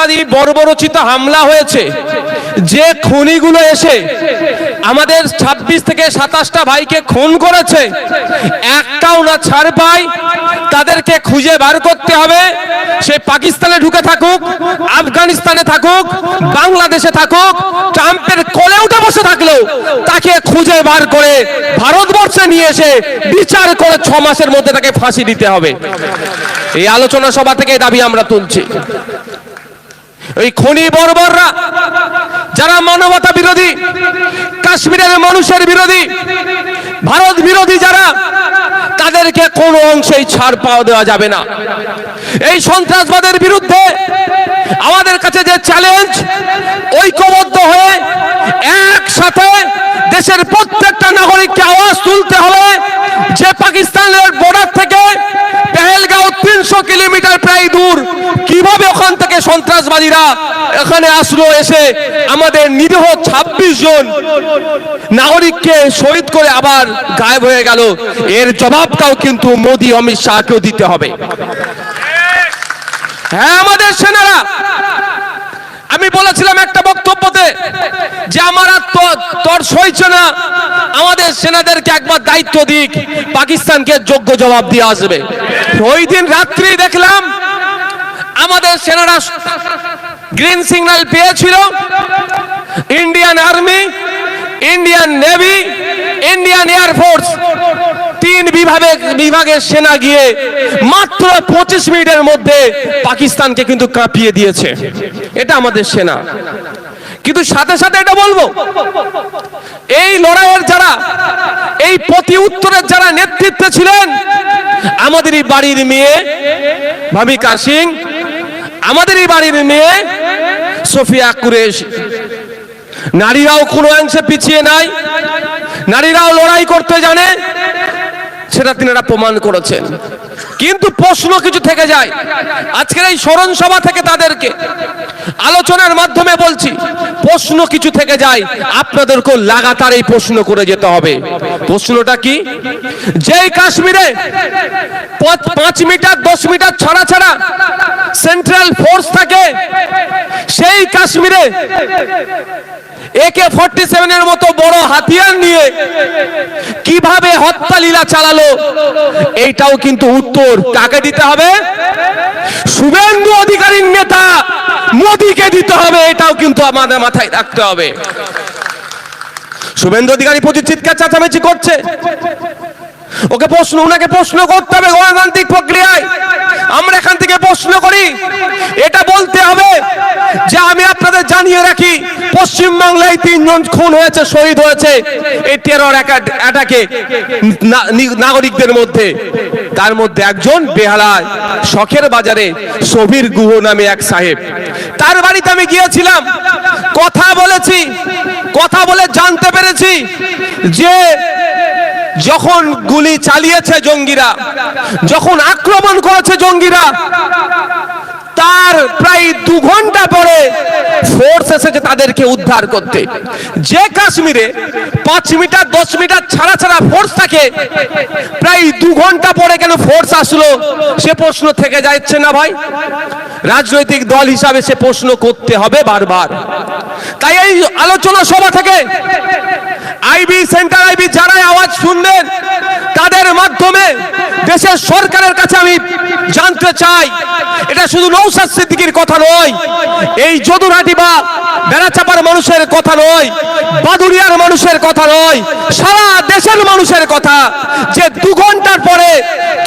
সন্ত্রাসবাদী বর্বরচিত হামলা হয়েছে। যে খুনিগুলো এসে আমাদের ২৬ থেকে সাতাশটা ভাইকে খুন করেছে একটাও না ছাড় পায় তাদেরকে খুঁজে বার করতে হবে। সে পাকিস্তানে ঢুকে থাকুক, আফগানিস্তানে থাকুক, বাংলাদেশে থাকুক, ট্রাম্পের কোলে উঠে বসে থাকলেও তাকে খুঁজে বার করে ভারতবর্ষে নিয়ে এসে বিচার করে ছ মাসের মধ্যে তাকে ফাঁসি দিতে হবে। এই আলোচনা সভা থেকে দাবি আমরা তুলছি। ওই খনি বর্বররা, যারা মানবতা বিরোধী, কাশ্মীরের মানুষের বিরোধী, ভারত বিরোধী যারা, তাদেরকে কোনো অংশেই ছাড় পাওয়া দেওয়া যাবে না। এই সন্ত্রাসবাদের বিরুদ্ধে আমাদের কাছে যে চ্যালেঞ্জ ঐক্যবদ্ধ হয়ে একসাথে দেশের প্রত্যেকটা নাগরিককে আওয়াজ তুলতে হবে, যে পাকিস্তানের বর্ডার থেকে পেহেলগাঁও তিনশো কিলোমিটার প্রায় দূর কীভাবে ওখান থেকে সন্ত্রাসবাদীরা এখানে আসলো এসে আমাদের নিরীহ ২৬ জন নাগরিককে শহীদ করে আবার গায়েব হয়ে গেল। এর জবাবটাও কিন্তু মোদী, অমিত শাহকেও দিতে হবে। হ্যাঁ আমাদের সেনারা, আমি বলেছিলাম একটা বক্তব্যতে যে আমার আর সইছে না, আমাদের সেনাদেরকে একবার দায়িত্ব দিক, পাকিস্তানকে যোগ্য জবাব দিয়ে আসবে। ওই দিন রাত্রি দেখলাম আমাদের সেনারা গ্রিন সিগন্যাল পেয়েছিল। Indian army Indian navy Indian air force তিন বিভাগে, বিভাগের সেনা গিয়ে মাত্র পঁচিশ মিনিটের মধ্যে পাকিস্তানকে কিন্তু কাঁপিয়ে দিয়েছে। এটা আমাদের সেনা। কিন্তু সাথে সাথে এটা বলব, এই লড়াইয়ের যারা, এই প্রতি উত্তরের যারা নেতৃত্বে ছিলেন, আমাদেরই বাড়ির মেয়ে ভাবিকা সিং আমাদেরই বাড়ির মেয়ে সোফিয়া কুরেশ। নারীরাও কোনো অংশে পিছিয়ে নাই, নারীরাও লড়াই করতে জানে, সেটা তিনারা প্রমাণ করেছেন। কিন্তু প্রশ্ন কিছু থেকে যায়, আজকের এই স্মরণ সভা থেকে তাদেরকে আলোচনার মাধ্যমে বলছি, প্রশ্ন কিছু থেকে যায়, আপনাদেরকেও লাগাতার এই প্রশ্ন করে যেতে হবে। প্রশ্নটা কি? যেই কাশ্মীরে পাঁচ- মিটার, দশ মিটার ছাড়া ছাড়া ফোর্স থাকে, সেই কাশ্মীরে একে ফর্টি সেভেনের মতো বড় হাতিয়ার নিয়ে কীভাবে হত্যা লীলা চালালো, এইটাও কিন্তু উত্তর কাকে দিতে হবে? শুভেন্দু অধিকারীর নেতা মোদীকে দিতে হবে, এটাও কিন্তু আমাদের মাথায় রাখতে হবে। শুভেন্দু অধিকারী প্রচুর চিৎকার, চাচামেচি করছে। ওকে প্রশ্ন, ওনাকে প্রশ্ন করতে হবে গণতান্ত্রিক প্রক্রিয়ায়। আমরা এখান থেকে প্রশ্ন করি, এটা বলতে হবে যে আমি আপনাদের জানিয়ে রাখি পশ্চিম বাংলায় তিনজন খুন হয়েছে, শহীদ হয়েছে এই টেরর অ্যাটাকে নাগরিকদের মধ্যে। তার মধ্যে একজন বেহালায়, শখের বাজারে সবির গুহ নামে এক সাহেব। তার বাড়িতে আমি গিয়েছিলাম, কথা বলেছি, কথা বলে জানতে পেরেছি যে যখন গুলি চালিয়েছে জঙ্গিরা যখন আক্রমণ করেছে জঙ্গিরা তার প্রায় দু ঘণ্টা পরে ফোর্স এসেছে তাদেরকে উদ্ধার করতে। যে কাশ্মীরে পাঁচ মিটার, দশ মিটার ছাড়া ছাড়া ফোর্স থাকে, প্রায় দু ঘণ্টা পরে কেন ফোর্স আসলো? সে প্রশ্ন থেকে যাচ্ছে না ভাই। রাজনৈতিক দল হিসাবে সে প্রশ্ন করতে হবে বারবার। তাই এই আলোচনা সভা থেকে আইবি সেন্টার, আইবি যারা আওয়াজ শুনবেন, তাদের মাধ্যমে দেশের সরকারের কাছে আমি জানতে চাই, এটা শুধু নৌসাদ সিদ্দিকির কথা নয়। এই যদুরহাটি বা বেড়াচাপার মানুষের কথা নয় বাদুরিয়ার মানুষের কথা নয়, সারা দেশের মানুষের কথা। যে দু ঘণ্টার পরে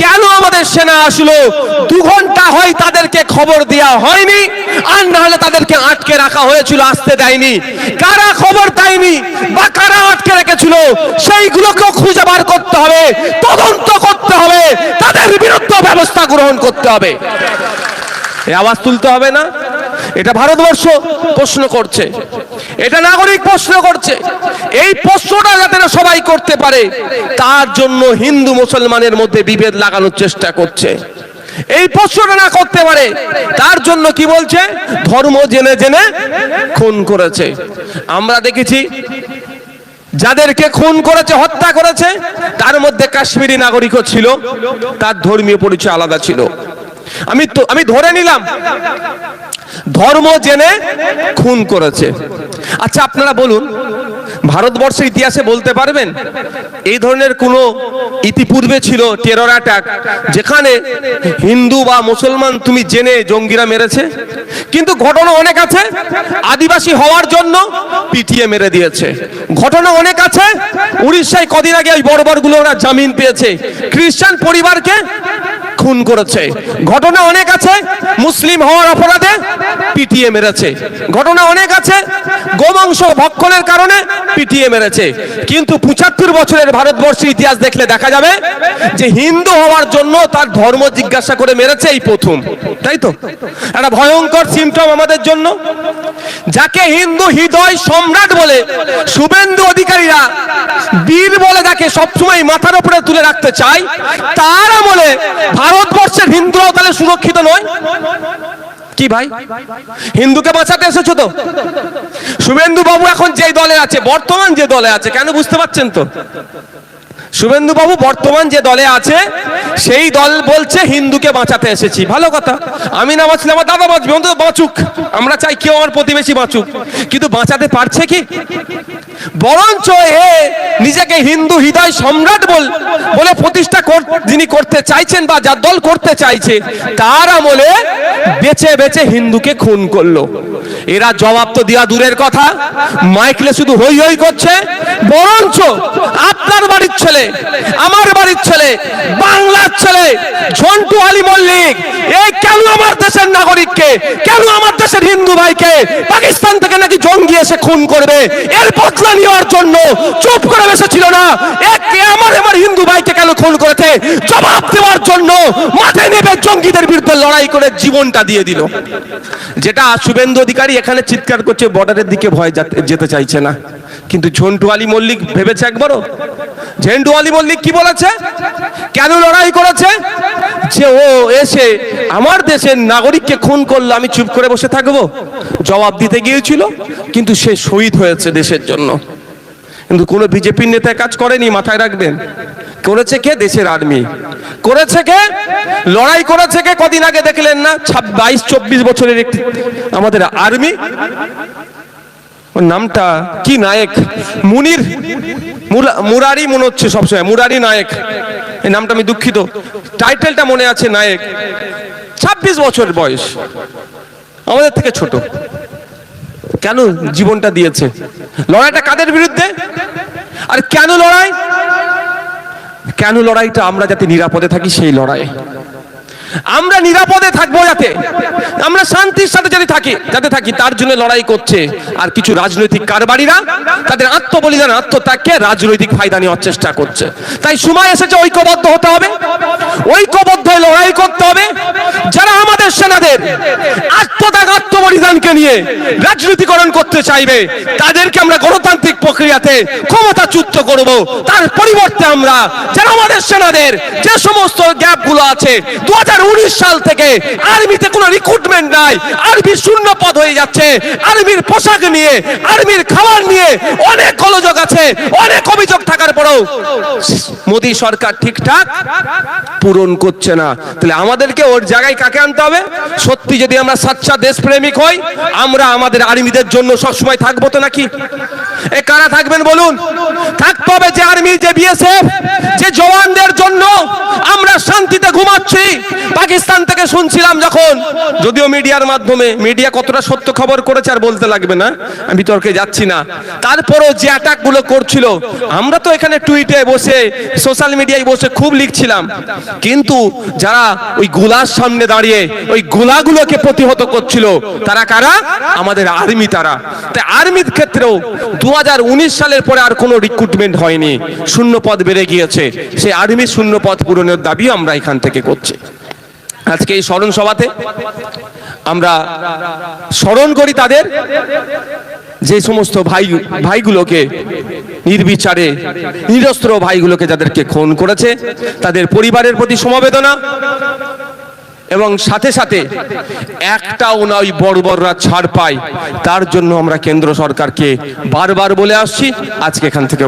কেন আমাদের সেনা আসলো, দু ঘণ্টা হয় তাদেরকে খবর দেওয়া হয়নি, আর না হলে তাদেরকে আটকে রাখা হয়েছিল, আসতে দেয়নি। কারা খবর দেয়নি বা কারা আটকে রেখেছিল, সেইগুলোকেও খুঁজে বার করতে হবে, তদন্ত করতে হবে, তাদের বিরুদ্ধে ব্যবস্থা গ্রহণ করতে হবে। এই আওয়াজ তুলতে হবে না। এটা ভারতবর্ষ প্রশ্ন করছে। এটা নাগরিক প্রশ্ন করছে। এই প্রশ্নটা যাতে সবাই করতে পারে, তার জন্য হিন্দু মুসলমানের মধ্যে বিভেদ লাগানোর চেষ্টা করছে। এই প্রশ্নটা না করতে পারে, তার জন্য কি বলছে? ধর্ম জেনে জেনে খুন করেছে। আমরা দেখেছি, যাদেরকে খুন করেছে, হত্যা করেছে, তার মধ্যে কাশ্মীরি নাগরিকও ছিল, তার ধর্মীয় পরিচয় আলাদা ছিল। আমি আমি ধরে নিলাম। ধর্ম জেনে খুন করেছে। আচ্ছা আপনারা বলুন, ভারতবর্ষের ইতিহাসে বলতে পারবেন, এই ধরনের কোনো ইতিপূর্বে ছিল টেরর অ্যাটাক যেখানে হিন্দু বা মুসলমান তুমি জেনে জঙ্গিরা মেরেছে? কিন্তু ঘটনা অনেক আছে, আদিবাসী হওয়ার জন্য পিটিয়ে মেরে দিয়েছে। ঘটনা অনেক আছে, উড়িষ্যায় কদিন আগে ওই বর্বরগুলো ওরা জামিন পেয়েছে। খ্রিস্টান পরিবারকে খুন করেছে। ঘটনা অনেক আছে, মুসলিম হওয়ার অপরাধে পিটিয়ে মেরেছে। ঘটনা অনেক আছে, গোমাংস ভক্ষণের কারণে পিটিয়ে মেরেছে। কিন্তু পঁচাত্তর বছরের ভারতবর্ষের ইতিহাস দেখলে দেখা যাবে যে হিন্দু হওয়ার জন্য তার ধর্ম জিজ্ঞাসা করে মেরেছে এই প্রথম। তাই তো? একটা ভয়ঙ্কর সিমটম আমাদের জন্য। যাকে হিন্দু হৃদয় সম্রাট বলে, শুভেন্দু অধিকারীরা বীর বলে যাকে সবসময় মাথার উপরে তুলে রাখতে চায় তার আমলে ভারতবর্ষের হিন্দুরাও তাহলে সুরক্ষিত নয়। কি ভাই? হিন্দুকে বাঁচাতে এসেছ তো? শুভেন্দু বাবু এখন যে দলে আছে, বর্তমান যে দলে আছে, কেন বুঝতে পারছেন তো? শুভেন্দু বাবু বর্তমান যে দলে আছে সেই দল বলছে, হিন্দুকে বাঁচাতে এসেছি। ভালো কথা। আমি না বাঁচলে আমার দাদা বাঁচবে, অন্তত বাঁচুক। আমরা চাই কেউ আমার প্রতিবেশী বাঁচুক। কিন্তু বাঁচাতে পারছে কি? বরঞ্চ এ নিজেকে হিন্দু হৃদয় সম্রাট বল, বলে প্রতিষ্ঠা যিনি করতে চাইছেন বা যার দল করতে চাইছে, তার আমলে বেছে বেছে হিন্দুকে খুন করল। এরা জবাব তো দেওয়া দূরের কথা। মাইকলে শুধু হই হই করছে। বরঞ্চ আপনার বাড়ির ছেলে, আমার বাড়ির ছেলে, বাংলার ছেলে, ঝন্টু আলী মল্লিক এই কেন আমার দেশের নাগরিককে, কেন আমার দেশের হিন্দু ভাইকে পাকিস্তান থেকে নাকি জঙ্গি এসে খুন করবে? এর বদলা নেওয়ার জন্য চুপ করে বসেছিল না? একে আমার আমার হিন্দু ভাইকে কেন খুন করেছে? জবাব দেওয়ার জন্য মাঠে নেবে জঙ্গিদের বিরুদ্ধে লড়াই করে জীবনটা দিয়ে দিল। যেটা শুভেন্দু অধিকারী এখানে চিৎকার করছে, বর্ডারের দিকে ভয় যেতে চাইছে না। কিন্তু ঝন্টু আলী মল্লিক ভেবেছে একবারও? ঝেন্টু আলী মল্লিক কি বলেছে? কেন লড়াই করেছে? যে ও এসে আমার দেশের নাগরিককে খুন করল আমি চুপ করে বসে থাকব? জবাব দিতে গিয়েছিল, কিন্তু সে শহীদ হয়েছে দেশের জন্য। কিন্তু কোনো বিজেপির নেতা কাজ করেনি, মাথায় রাখবেন। করেছে কে দেশের আর্মি? করেছে কে? লড়াই করেছে কে? কদিন আগে দেখলেন না? বাইশ, চব্বিশ বছরের একটি আমাদের আর্মি। ওর নামটা কি নায়ক? মুনির। মুরারি মনে হচ্ছে সবসময়, মুরারি নায়ক। এই নামটা আমি দুঃখিত। টাইটেলটা মনে আছে, নায়ক। ছাব্বিশ বছর বয়স। আমাদের থেকে ছোট। কেন জীবনটা দিয়েছে? লড়াইটা কাদের বিরুদ্ধে? আর কেন লড়াই? কেন লড়াইটা আমরা যাতে নিরাপদে থাকি সেই লড়াই আমরা নিরাপদে থাকব যাতে। আমরা শান্তির সাথে যদি থাকি, যাতে থাকি, তার জন্য লড়াই করছে আর কিছু রাজনৈতিক কারবারিরা, তাদের আত্মবলিদান, আত্মত্যাগকে রাজনৈতিক ফায়দা নেওয়ার চেষ্টা করছে। তাই সময় এসেছে, ঐক্যবদ্ধ হতে হবে। ঐক্যবদ্ধ হয়ে লড়াই করতে হবে। যারা আমাদের সেনাদের আত্মত্যাগ, আত্মবলিদানকে নিয়ে রাজনীতিকরণ করতে চাইবে, তাদেরকে আমরা গণতান্ত্রিক প্রক্রিয়াতে ক্ষমতাচ্যুত করব। তার পরিবর্তে আমরা যারা আমাদের সেনাদের যে সমস্ত গ্যাপগুলো আছে দু সাল থেকে আর্মিতে কোনো রিক্রুটমেন্ট নাই, আর্মি শূন্য পদ হয়ে যাচ্ছে, আর্মির পোশাক নিয়ে, আর্মির খাবার নিয়ে অনেক গোলযোগ আছে, অনেক অভিযোগ থাকার পরেও মোদী সরকার ঠিকঠাক পূরণ করছে না। তাহলে আমাদেরকে ওর জায়গায় কাকে আনতে হবে? সত্যি যদি আমরা সাচ্চা দেশপ্রেমিক হই, আমরা আমাদের আর্মিদের জন্য সবসময় থাকব তো নাকি? এ কারা থাকবেন বলুন? থাকতে হবে যে আর্মি যে বিএসএফ যে জওয়ানদের জন্য আমরা শান্তিতে ঘুমাচ্ছি। পাকিস্তান শুনছিলাম যখন, যদিও মিডিয়ার মাধ্যমে, মিডিয়া কতটা সত্য খবর করেছে আর বলতে লাগবে না, আমি তর্কে যাচ্ছি না। তারপরও যে অ্যাটাকগুলো করছিল, আমরা তো এখানে টুইটে বসে সোশ্যাল মিডিয়ায় বসে খুব লিখছিলাম। কিন্তু যারা ওই গুলার সামনে দাঁড়িয়ে, ওই গুলাগুলোকে প্রতিহত করছিল, তারা কারা? আমাদের আর্মি তারা। তাই আর্মির ক্ষেত্রেও দু হাজার উনিশ সালের পরে আর কোনো রিক্রুটমেন্ট হয়নি। শূন্য পদ বেড়ে গিয়েছে। সেই আর্মি শূন্য পদ পূরণের দাবি আমরা এখান থেকে করছি। আজকে এই স্মরণ সভাতে আমরা স্মরণ করি তাদের যে সমস্ত ভাই, ভাইগুলোকে নির্বিচারে, নিরস্ত্র ভাইগুলোকে যাদেরকে খুন করেছে, তাদের পরিবারের প্রতি সমবেদনা এবং সাথে সাথে একটাও ওই বর্বররা ছাড় পায়। তার জন্য আমরা কেন্দ্র সরকারকে বারবার বলে আসছি। আজকে এখান থেকে